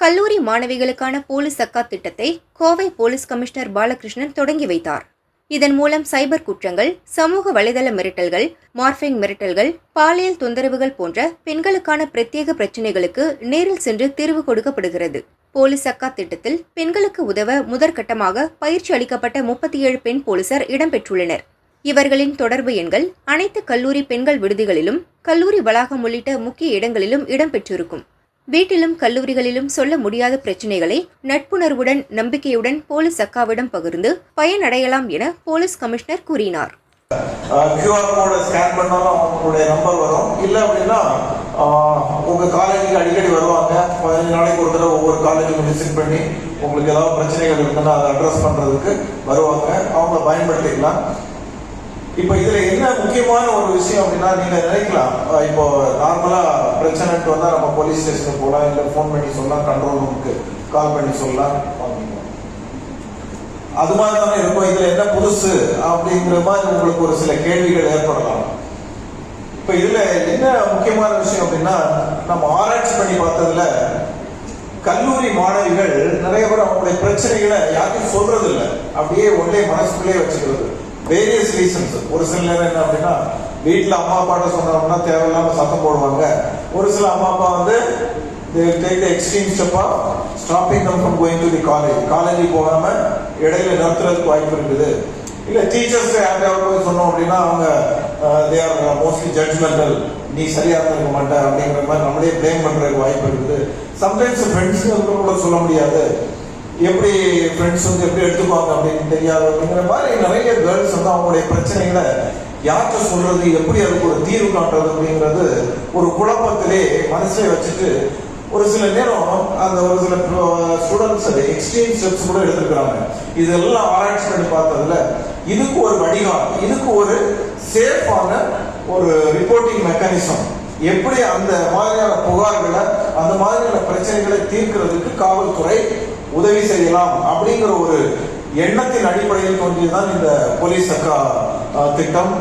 கல்லூரி மாணவிகளுக்கான போலீஸ் சக்கா திட்டத்தை Kovai police commissioner Balakrishnan தொடங்கி வைத்தார். இதன் மூலம் சைபர் குற்றங்கள் சமூக வலைதள மிரட்டல்கள் மார்பிங் மிரட்டல்கள் பாலியல் தொந்தரவுகள் போன்ற பெண்களுக்கான பிரத்யேக பிரச்சினைகளுக்கு நேரில் சென்று தீர்வு கொடுக்கப்படுகிறது. போலீஸ் சக்கா திட்டத்தில் பெண்களுக்கு உதவ முதற்கட்டமாக பயிற்சி அளிக்கப்பட்ட முப்பத்தி ஏழு பெண் போலீசார் இடம்பெற்றுள்ளனர். இவர்களின் தொடர்பு எண்கள் அனைத்து கல்லூரி பெண்கள் விடுதிகளிலும் கல்லூரி வளாகம் உள்ளிட்ட முக்கிய இடங்களிலும் இடம்பெற்றிருக்கும். வீட்டிலும் கல்லூரிகளிலும் சொல்ல முடியாத பிரச்சினைகளை நட்புணர்வுடன் நம்பிக்கையுடன் போலீஸ் அக்காவிடம் பகிர்ந்து பயனடையலாம் என போலீஸ் கமிஷனர் கூறினார். கியூஆர் கோடை ஸ்கேன் பண்ணாலும் அவங்களுடைய நம்பர் வரும். இல்லை அப்படின்னா ஆஹ், உங்க காலேஜுக்கு அடிக்கடி வருவாங்க. பதினஞ்சு நாளைக்கு ஒரு தடவை ஒவ்வொரு காலேஜுக்கும் விசிட் பண்ணி உங்களுக்கு ஏதாவது பிரச்சனைகள் இருக்குன்னா அதை அட்ரஸ் பண்றதுக்கு வருவாங்க. அவங்கள பயன்படுத்திக்கலாம். இப்போ இதுல என்ன முக்கியமான ஒரு விஷயம் அப்படின்னா நீங்க நினைக்கலாம். இப்போ நார்மலா பிரச்சனைட்டு வந்தா நம்ம போலீஸ் ஸ்டேஷனுக்கு போகலாம் இல்ல ஃபோன் பண்ணி சொல்லலாம் கண்ட்ரோல் ரூமுக்கு கால் பண்ணி சொல்லலாம் அப்படிங்க. அது மாதிரி தானே இருக்கும். இதுல என்ன புதுசு அப்படிங்கிற மாதிரி உங்களுக்கு ஒரு சில கேள்விகள் ஏற்படலாம். இப்ப இதுல என்ன முக்கியமான விஷயம் அப்படின்னா நம்ம ஆராய்ச்சி பண்ணி பார்த்ததுல கல்லூரி மாணவிகள் நிறைய பேர் அவங்களுடைய பிரச்சனைகளை யாருக்கும் சொல்றது இல்லை அப்படியே ஒன்றே மனசுக்குள்ளே வச்சுக்கிறது. வேரியஸ் ரீசன்ஸ் ஒரு சில நேரம் என்ன அப்படின்னா வீட்டில் அம்மா அப்பாட்ட சொன்னோம்னா தேவையில்லாம சத்தம் போடுவாங்க. ஒரு சில அம்மா அப்பா வந்து they will take the extreme step of stopping them from college போகாம இடையில நிறுத்துறதுக்கு வாய்ப்பு இருக்குது. இல்லை டீச்சர்ஸ் யாரையாவது போய் சொன்னோம் அப்படின்னா அவங்க தே ஆர் மோஸ்ட்லி ஜட்ஜ்மெண்டல் நீ சரியாக இருந்திருக்க மாட்ட அப்படிங்கிற மாதிரி நம்மளே பிளேம் பண்ணுறதுக்கு வாய்ப்பு இருக்குது. சம்டைம்ஸ் ஃப்ரெண்ட்ஸ் கூட சொல்ல முடியாது. எப்படி ஃப்ரெண்ட்ஸ் வந்து எப்படி எடுத்துப்பாங்க அப்படின்னு தெரியாது அப்படிங்கிற மாதிரி நிறைய கேர்ள்ஸ் வந்து அவங்களுடைய பிரச்சனைகளை யார்கிட்ட சொல்றது எப்படி அதுக்கு ஒரு தீர்வு காட்டுறது அப்படிங்கிறது ஒரு குழப்பத்திலே மனசுல வச்சுட்டு ஒரு சில நேரம் அந்த ஒரு சில ஸ்டூடெண்ட்ஸ் எக்ஸ்ட்ரீம் ஸ்டெப்ஸ் கூட எடுத்துக்கிறாங்க இதெல்லாம் ஆராய்ச்சி பண்ணி பார்த்ததுல இதுக்கு ஒரு வடிகால் இதுக்கு ஒரு சேஃபான ஒரு ரிப்போர்ட்டிங் மெக்கானிசம் எப்படி அந்த மாதிரியான புகார்களை அந்த மாதிரியான பிரச்சனைகளை தீர்க்கிறதுக்கு காவல்துறை உதவி செய்யலாம் அப்படிங்கிற ஒரு எண்ணத்தின் அடிப்படையில் தோன்றியதுதான் இந்த போலீஸ் அக்கா திட்டம்.